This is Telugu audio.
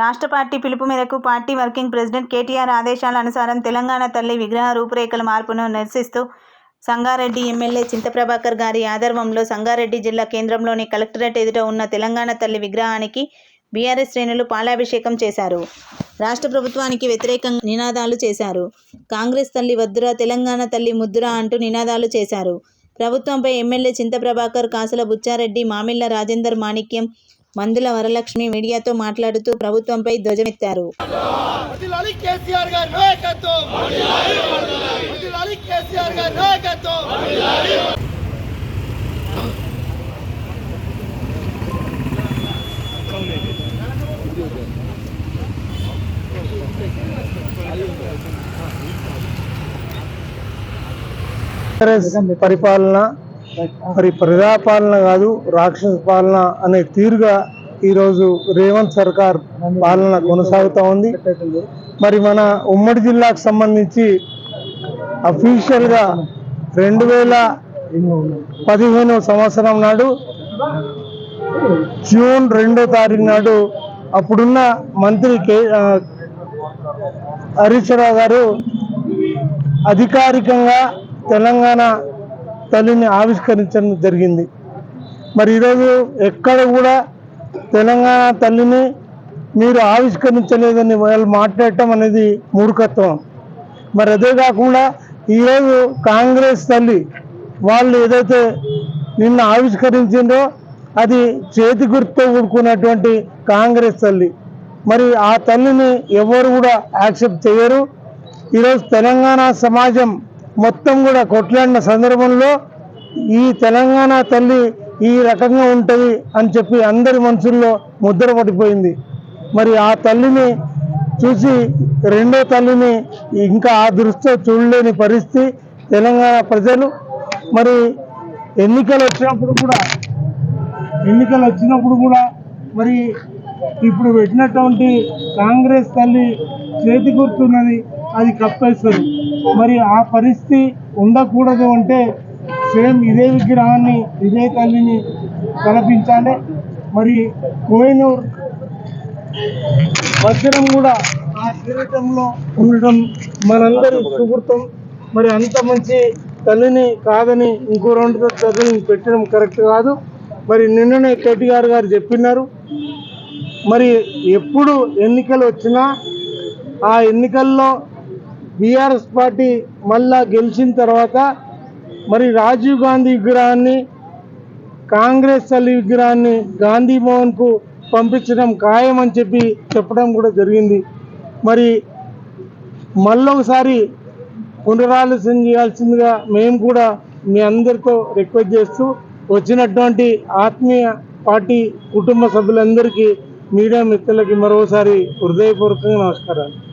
రాష్ట్ర పార్టీ పిలుపు మేరకు పార్టీ వర్కింగ్ ప్రెసిడెంట్ కేటీఆర్ ఆదేశాల అనుసారం తెలంగాణ తల్లి విగ్రహ రూపురేఖల మార్పును నిరసిస్తూ సంగారెడ్డి ఎమ్మెల్యే చింతప్రభాకర్ గారి ఆధర్వంలో సంగారెడ్డి జిల్లా కేంద్రంలోని కలెక్టరేట్ ఎదుట ఉన్న తెలంగాణ తల్లి విగ్రహానికి బీఆర్ఎస్ శ్రేణులు పాలాభిషేకం చేశారు. రాష్ట్ర ప్రభుత్వానికి వ్యతిరేకంగా నినాదాలు చేశారు. కాంగ్రెస్ తల్లి వద్దురా తెలంగాణ తల్లి ముద్దురా అంటూ నినాదాలు చేశారు. ప్రభుత్వంపై ఎమ్మెల్యే చింతప్రభాకర్ కాసుల బుచ్చారెడ్డి మామిళ్ళ రాజేందర్ మాణిక్యం మందుల వరలక్ష్మి మీడియాతో మాట్లాడుతూ ప్రభుత్వంపై ధ్వజమెత్తారు. వదిలాలి కేసీఆర్ గారి నాయకత్వం. వదిలాలి కేసీఆర్ గారి నాయకత్వం. కాంగ్రెస్ పరిపాలన మరి ప్రజాపాలన కాదు రాక్షస పాలన అనే తీరుగా ఈరోజు రేవంత్ సర్కార్ పాలన కొనసాగుతూ ఉంది. మరి మన ఉమ్మడి జిల్లాకు సంబంధించి అఫీషియల్గా రెండు వేల పదిహేనవ సంవత్సరం నాడు జూన్ రెండో తారీఖు నాడు అప్పుడున్న మంత్రి కే హరీశ్వరరావు గారు అధికారికంగా తెలంగాణ తల్లిని ఆవిష్కరించడం జరిగింది. మరి ఈరోజు ఎక్కడ కూడా తెలంగాణ తల్లిని మీరు ఆవిష్కరించలేదని వాళ్ళు మాట్లాడటం అనేది మూర్ఖత్వం. మరి అదే కాకుండా ఈరోజు కాంగ్రెస్ తల్లి వాళ్ళు ఏదైతే నిన్న ఆవిష్కరించిందో అది చేతి గుర్తుతో ఊడుకున్నటువంటి కాంగ్రెస్ తల్లి. మరి ఆ తల్లిని ఎవరు కూడా యాక్సెప్ట్ చేయరు. ఈరోజు తెలంగాణ సమాజం మొత్తం కూడా కొట్లాడిన సందర్భంలో ఈ తెలంగాణ తల్లి ఈ రకంగా ఉంటుంది అని చెప్పి అందరి మనసుల్లో ముద్ర పడిపోయింది. మరి ఆ తల్లిని చూసి రెండో తల్లిని ఇంకా ఆ దృష్టితో చూడలేని పరిస్థితి తెలంగాణ ప్రజలు. మరి ఎన్నికలు వచ్చినప్పుడు కూడా ఎన్నికలు వచ్చినప్పుడు కూడా మరి ఇప్పుడు పెట్టినటువంటి కాంగ్రెస్ తల్లి చేతి గుర్తున్నది అది కప్పేస్తుంది. మరి ఆ పరిస్థితి ఉండకూడదు అంటే సేమ్ ఇదే విగ్రహాన్ని ఇదే తల్లిని కల్పించాలి మరి కోహినూర్ వజ్రం కూడా ఆ కిరీటంలో ఉండడం మనందరి సుహృతం మరి అంత మంచి తల్లిని కాదని ఇంకో రెండు తల్లిని పెట్టడం కరెక్ట్ కాదు. మరి నిన్ననే కేటీఆర్ గారు చెప్పినారు. మరి ఎప్పుడు ఎన్నికలు వచ్చినా ఆ ఎన్నికల్లో బీఆర్ఎస్ పార్టీ మళ్ళా గెలిచిన తర్వాత మరి రాజీవ్ గాంధీ విగ్రహాన్ని కాంగ్రెస్ తల్లి విగ్రహాన్ని గాంధీ భవన్కు పంపించడం ఖాయం అని చెప్పి చెప్పడం కూడా జరిగింది. మరి మళ్ళొకసారి పునరాలోచన చేయాల్సిందిగా మేము కూడా మీ అందరితో రిక్వెస్ట్ చేస్తూ వచ్చినటువంటి ఆత్మీయ పార్టీ కుటుంబ సభ్యులందరికీ మీడియా మిత్రులకి మరోసారి హృదయపూర్వకంగా నమస్కారాలు.